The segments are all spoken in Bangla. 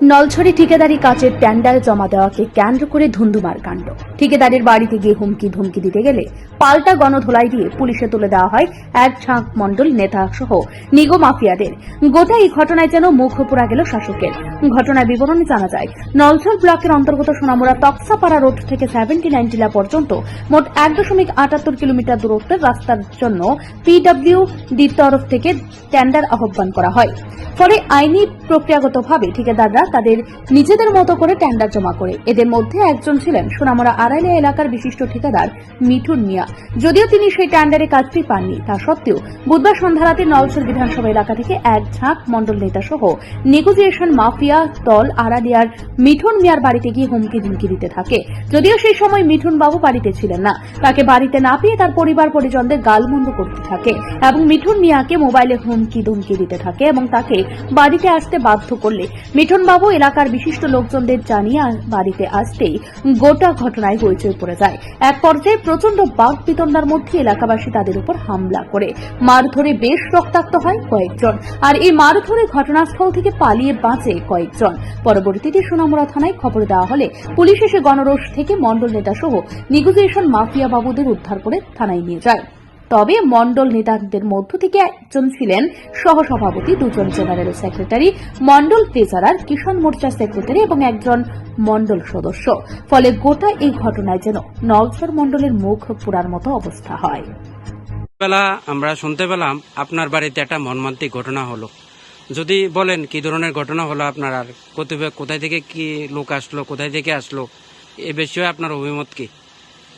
নলছড়ি ঠিকাদারি কাজের ট্যান্ডার জমা দেওয়াকে কেন্দ্র করে ধুন্ধুমার কাণ্ড। ঠিকাদারের বাড়িতে গিয়ে হুমকি ধুমকি দিতে গেলে পাল্টা গণধোলাই দিয়ে পুলিশে তুলে দেওয়া হয় এক ঝাঁক মণ্ডল নেতা সহ নিগো মাফিয়াদের। গোটা এই ঘটনায় যেন মুখ পুরা গেল শাসকের। ঘটনার বিবরণে জানা যায়, নলছড় ব্লকের অন্তর্গত সোনামুড়া তক্সাপাড়া রোড থেকে সেভেন্টি নাইন টিলা পর্যন্ত মোট এক দশমিক আটাত্তর কিলোমিটার দূরত্বের রাস্তার জন্য পিডব্লিউ ডির তরফ থেকে টেন্ডার আহ্বান করা হয়। ফলে আইনি প্রক্রিয়াগতভাবে ঠিকাদাররা তাদের নিজেদের মতো করে টেন্ডার জমা করে। এদের মধ্যে একজন ছিলেন সোনামুড়া আড়াইলিয়া এলাকার বিশিষ্ট ঠিকাদার মিঠুন মিয়া। যদিও তিনি সেই টেন্ডারে কাজটি পাননি, তা সত্ত্বেও বুধবার সন্ধ্যা রাতে নলছর বিধানসভা এলাকা থেকে এক ঝাঁক মণ্ডল নেতা সহ নেগোসিয়েশন মাফিয়া দল আড়ালিয়ার মিঠুন মিয়ার বাড়িতে গিয়ে হুমকি ধুমকি দিতে থাকে। যদিও সেই সময় মিঠুন বাবু বাড়িতে ছিলেন না। তাকে বাড়িতে না পেয়ে তার পরিবার পরিজনদের গালমন্দ করতে থাকে এবং মিঠুন মিয়াকে মোবাইলে হুমকি ধুমকি দিতে থাকে এবং তাকে বাড়িতে আসতে বাধ্য করলে। মিঠুন বাবু এলাকার বিশিষ্ট লোকজনদের জানিয়ে বাড়িতে আসতেই গোটা ঘটনায় হইচই পড়ে যায়। এক পর্যায়ে প্রচণ্ড বাঘ বিতণ্ডার মধ্যে এলাকাবাসী তাদের উপর হামলা করে। মারধরে বেশ রক্তাক্ত হয় কয়েকজন। আর এই মারধরে ঘটনাস্থল থেকে পালিয়ে বাঁচে কয়েকজন। পরবর্তীতে সোনামুড়া থানায় খবর দেওয়া হলে পুলিশ এসে গণরোষ থেকে মণ্ডল নেতা সহ নিগোসিয়েশন মাফিয়া বাবুদের উদ্ধার করে থানায় নিয়ে যায়। তবে মণ্ডল নেতাদের মধ্য থেকে একজন ছিলেন সহসভাপতি, দুজন জেনারেল সেক্রেটারি, মণ্ডল ট্রেজারার কিষাণ মোর্চা সেক্রেটারি এবং একজন মণ্ডল সদস্য। ফলে গোটা এই ঘটনায় যেন নলছর মণ্ডলের মুখ পুরার মতো অবস্থা হয়। বেলা আমরা শুনতে পেলাম, আপনার বাড়িতে একটা মর্মান্তিক ঘটনা হলো। যদি বলেন কি ধরনের ঘটনা হলো আপনার, আর কোথায় থেকে কি লোক আসলো, কোথায় থেকে আসলো, এ বিষয়ে আপনার অভিমত কি?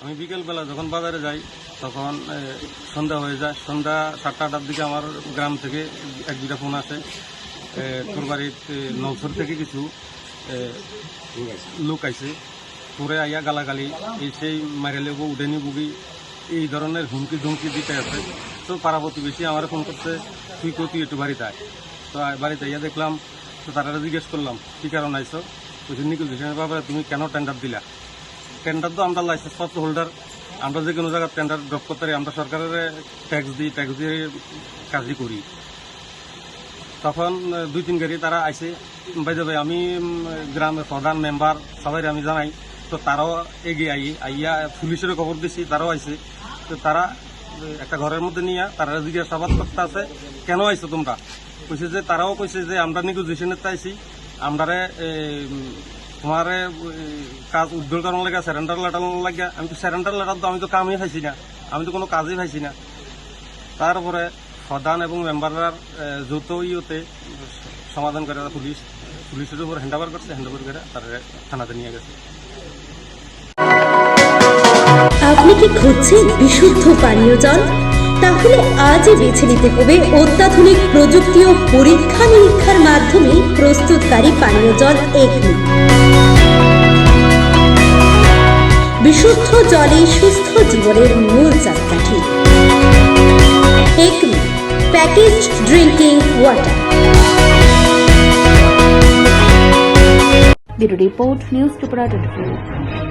আমি বিকেলবেলা যখন বাজারে যাই, তখন সন্ধ্যা হয়ে যায়। সন্ধ্যা সাতটা আটটার দিকে আমার গ্রাম থেকে এক দুটা ফোন আসে। তোর বাড়ির নলসর থেকে কিছু লোক আইছে। তোরে আইয়া গালাগালি, এই সেই মারে লেবো উডেনি বুগি, এই ধরনের হুমকি ধুমকি দিতে আছে। তো পাড়া প্রতিবেশী আমার ফোন করছে, তুই কই, তুই একটু বাড়িতে আয়। তো বাড়িতে আইয়া দেখলাম, তো তারা জিজ্ঞেস করলাম, কি কারণ আইসো বলছি নিকুল তুমি কেন টেন্ডার দিলা? টেন্ডার তো আমরা লাইসেন্স পত্র হোল্ডার আমরা যে কোনো জায়গায় টেন্ডার ড্রপ করতে পারি, আমরা সরকারের ট্যাক্স দিই ট্যাক্স দিয়ে কাজই করি। তখন দুই তিন গাড়ি তারা আইসে বাই যাবে আমি গ্রামের প্রধান মেম্বার সবাই আমি জানাই, তো তারাও এগিয়ে আই, আইয়া পুলিশেরও খবর দিছি, তারাও আইসে তো তারা একটা ঘরের মধ্যে নিয়ে তারা জিজ্ঞাসাবাদ করতে আছে, কেন আইছো তোমরা? কইছে যে, তারাও কইছে যে, আমরা নিগোজিয়েশনের আইছি। আমরারে তোমারে কাজ উদ্যোগ করার লাগে স্যারেন্ডার লেটার লাগে। আমি তো স্যারেন্ডার লেটার তো আমি তো কামই পাইছি না। আমি তো কোনো কাজই পাইছি না। তারপরে প্রধান এবং মেম্বাররা যৌথ ইয়েতে সমাধান করে পুলিশ। পুলিশের উপর হ্যান্ড ওভার করছে হ্যান্ড ওভার করে তারা থানাতে নিয়ে গেছে। আপনি কি খুঁজছেন বিশুদ্ধ পানীয় জল? তাহলে আজই বেছে নিতে হবে অত্যাধুনিক প্রযুক্তি ও পরীক্ষা নিরীক্ষার মাধ্যমে প্রস্তুতকারী পানীয় জল এগনি। বিশুদ্ধ জলে সুস্থ জীবনের মূল চাকাঠি। Package drinking water bureau report news টুপরা twenty